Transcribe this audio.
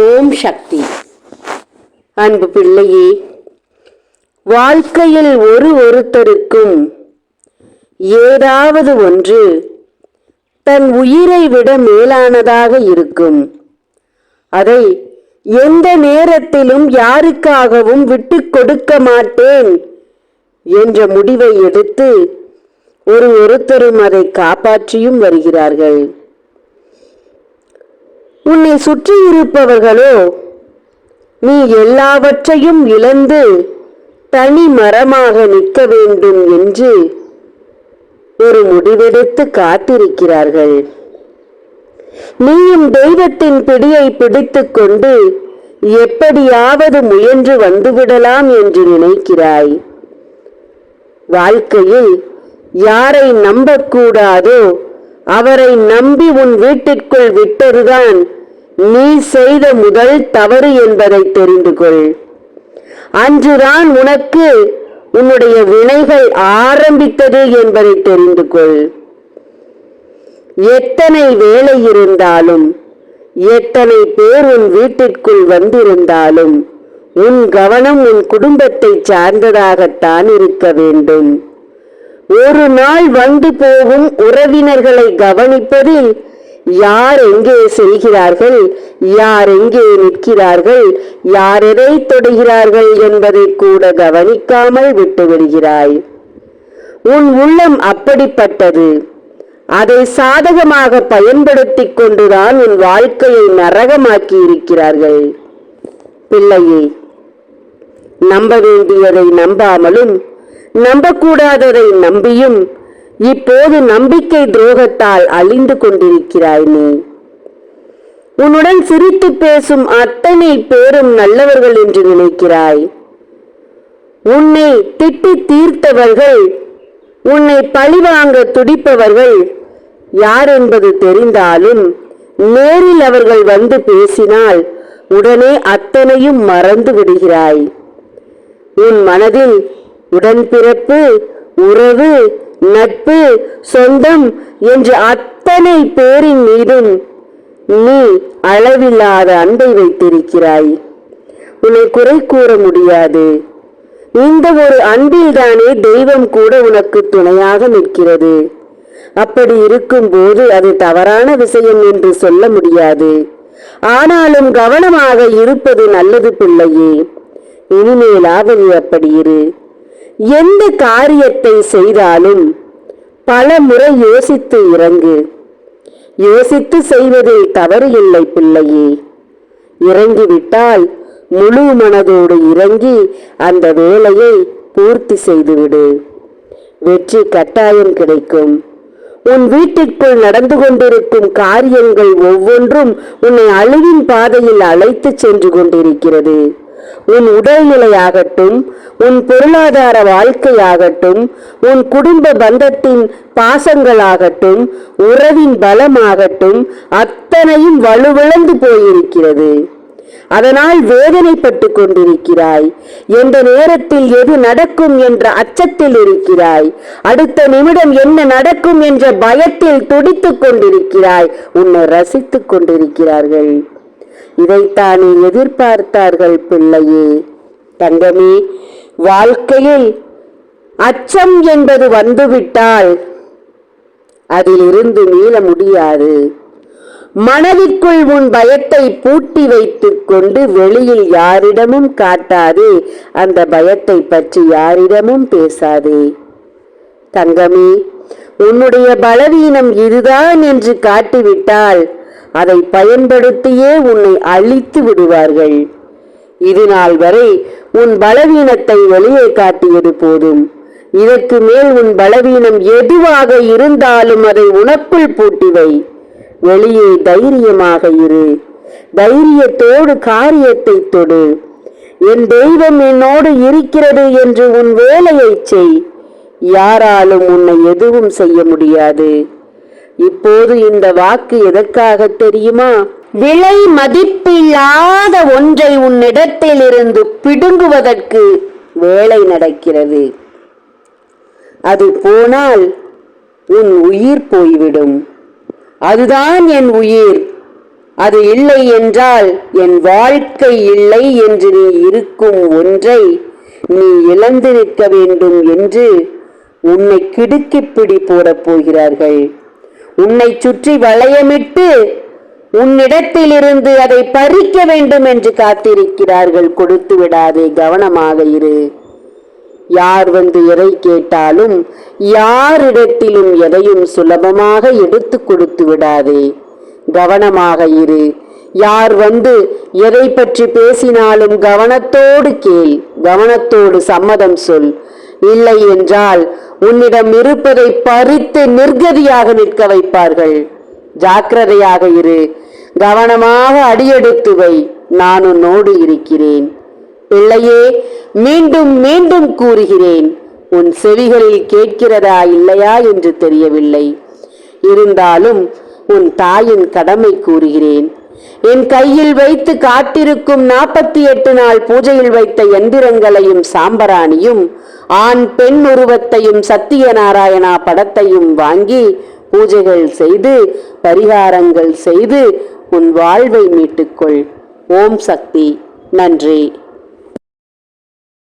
ஓம் சக்தி. அன்பு பிள்ளையே வாழ்க்கையில் ஒரு ஒருத்தருக்கும் ஏதாவது ஒன்று தன் உயிரை விட மேலானதாக இருக்கும். அதை எந்த நேரத்திலும் யாருக்காகவும் விட்டு கொடுக்க மாட்டேன் என்ற முடிவை எடுத்து ஒரு ஒருத்தரும் அதை காப்பாற்றியும் வருகிறார்கள். உன்னை சுற்றியிருப்பவர்களோ நீ எல்லாவற்றையும் இழந்து தனி மரமாக நிற்க வேண்டும் என்று ஒரு முடிவெடுத்து காத்திருக்கிறார்கள். நீயும் தெய்வத்தின் பிடியை பிடித்துக்கொண்டு எப்படியாவது முயன்று வந்துவிடலாம் என்று நினைக்கிறாய். வாழ்க்கையில் யாரை நம்பக்கூடாதோ அவரை நம்பி உன் வீட்டிற்குள் விட்டதுதான் நீ செய்த முதல் தவறு என்பதை தெரிந்து கொள். அன்றுதான் உனக்கு உன்னுடைய வினைகள் ஆரம்பித்தது என்பதை தெரிந்து கொள். எத்தனை வேலை இருந்தாலும் எத்தனை பேர் உன் வீட்டிற்குள் வந்திருந்தாலும் உன் கவனம் உன் குடும்பத்தை சார்ந்ததாகத்தான் இருக்க வேண்டும். ஒரு நாள் வந்து போகும் உறவினர்களை கவனிப்பதில் யார் எங்கே செல்கிறார்கள் யார் எங்கே நிற்கிறார்கள் யார் எதை தொடுகிறார்கள் என்பதை கூட கவனிக்காமல் விட்டு வருகிறாய் உன் உள்ளம் அப்படிப்பட்டது. அதை சாதகமாக பயன்படுத்தி கொண்டுதான் உன் வாழ்க்கையை நரகமாக்கி இருக்கிறார்கள் பிள்ளையே நம்ப வேண்டியதை நம்பாமலும் நம்பக்கூடாததை நம்பியும் இப்போது நம்பிக்கை துரோகத்தால் அழிந்து கொண்டிருக்கிறாய் நீ. உன்னுடன் சிரித்து பேசும் அத்தனை பேரும் நல்லவர்கள் என்று நினைக்கிறாய். உன்னை திட்டி தீர்த்தவர்கள் உன்னை பழிவாங்க துடிப்பவர்கள் யார் என்பது தெரிந்தாலும் நேரில் அவர்கள் வந்து பேசினால் உடனே அத்தனையும் மறந்து விடுகிறாய். உன் மனதில் உடன்பிறப்பு உறவு நட்பு சொந்தம் என்று அத்தனை பேரின் மீதும் நீ அளவில்லாத அன்பை வைத்திருக்கிறாய். உன்னை குறை கூற முடியாது. இந்த ஒரு அன்பில்தானே தெய்வம் கூட உனக்கு துணையாக நிற்கிறது. அப்படி இருக்கும்போது அது தவறான விஷயம் என்று சொல்ல முடியாது. ஆனாலும் கவனமாக இருப்பது நல்லது பிள்ளையே. இனிமேலாவது அப்படி இரு. எந்த காரியத்தை செய்தாலும் பல முறை யோசித்து இறங்கு. யோசித்து செய்வதில் தவறு இல்லை பிள்ளையே. இறங்கிவிட்டால் முழு மனதோடு இறங்கி அந்த வேலையை பூர்த்தி செய்துவிடு. வெற்றி கட்டாயம் கிடைக்கும். உன் வீட்டிற்குள் நடந்து கொண்டிருக்கும் காரியங்கள் ஒவ்வொன்றும் உன்னை அழிவின் பாதையில் அழைத்து சென்று கொண்டிருக்கிறது. உன் உடல்நிலையாகட்டும் உன் பொருளாதார வாழ்க்கையாகட்டும் உன் குடும்ப பந்தத்தின் பாசங்களாகட்டும் உறவின் பலமாகட்டும் அத்தனையும் வலுவிழந்து போயிருக்கிறது. அதனால் வேதனைப்பட்டு கொண்டிருக்கிறாய். எந்த நேரத்தில் எது நடக்கும் என்ற அச்சத்தில் இருக்கிறாய். அடுத்த நிமிடம் என்ன நடக்கும் என்ற பயத்தில் துடித்துக் கொண்டிருக்கிறாய். உன்னை ரசித்துக் கொண்டிருக்கிறார்கள். இதைத்தானே எதிர்பார்த்தார்கள் பிள்ளையே. தங்கமே வாழ்க்கையில் அச்சம் என்பது வந்துவிட்டால் அதிலிருந்து மீள முடியாது. மனதிற்குள் உன் பயத்தை பூட்டி வைத்துக் கொண்டு வெளியில் யாரிடமும் காட்டாதே அந்த பயத்தை பற்றி யாரிடமும் பேசாதே. தங்கமே உன்னுடைய பலவீனம் இதுதான் என்று காட்டிவிட்டால் அதை பயன்படுத்தியே உன்னை அழித்து விடுவார்கள். இது நாள் வரை உன் பலவீனத்தை வெளியே காட்டியது போதும். இதற்கு மேல் உன் பலவீனம் எதுவாக இருந்தாலும் அதை உனக்குள் பூட்டிவை. வெளியே தைரியமாக இரு. தைரியத்தோடு காரியத்தை தொடு. என் தெய்வம் என்னோடு இருக்கிறது என்று உன் வேலையை செய். யாராலும் உன்னை எதுவும் செய்ய முடியாது. இப்போது இந்த வாக்கு எதற்காக தெரியுமா? விலை மதிப்பில்லாத ஒன்றை உன்னிடத்திலிருந்து பிடுங்குவதற்கு வேலை நடக்கிறது. அது போனால் உன் உயிர் போய்விடும். அதுதான் என் உயிர். அது இல்லை என்றால் என் வாழ்க்கை இல்லை என்று நீ இருக்கும் ஒன்றை நீ இழந்திருக்க வேண்டும் என்று உன்னை கிடுக்கிப் பிடி போடப் போகிறார்கள். உன்னை சுற்றி வளையமிட்டு உன்னிடத்திலிருந்து அதை பறிக்க வேண்டும் என்று காத்திருக்கிறார்கள். கொடுத்து விடாதே கவனமாக இரு. யார் வந்து எதை கேட்டாலும் யாரிடத்திலும் எதையும் சுலபமாக எடுத்து கொடுத்து விடாதே கவனமாக இரு. யார் வந்து எதை பற்றி பேசினாலும் கவனத்தோடு கேள் கவனத்தோடு சம்மதம் சொல். இல்லை என்றால் உன்னிடம் இருப்பதை பறித்து நிர்கதியாக நிற்க வைப்பார்கள். ஜாக்கிரதையாக இரு. கவனமாக அடியெடுத்து வை. நான் உன்னோடு இருக்கிறேன். பிள்ளையே மீண்டும் மீண்டும் கூறுகிறேன். உன் செவிகளில் கேட்கிறதா இல்லையா என்று தெரியவில்லை. இருந்தாலும் உன் தாயின் கடமை கூறுகிறேன். என் கையில் வைத்து காட்டிருக்கும் நாற்பத்தி எட்டு நாள் பூஜையில் வைத்த எந்திரங்களையும் சாம்பராணியும் ஆண் பெண் உருவத்தையும் சத்தியநாராயணா படத்தையும் வாங்கி பூஜைகள் செய்து பரிகாரங்கள் செய்து உன் வாழ்வை மீட்டுக்கொள். ஓம் சக்தி. நன்றி.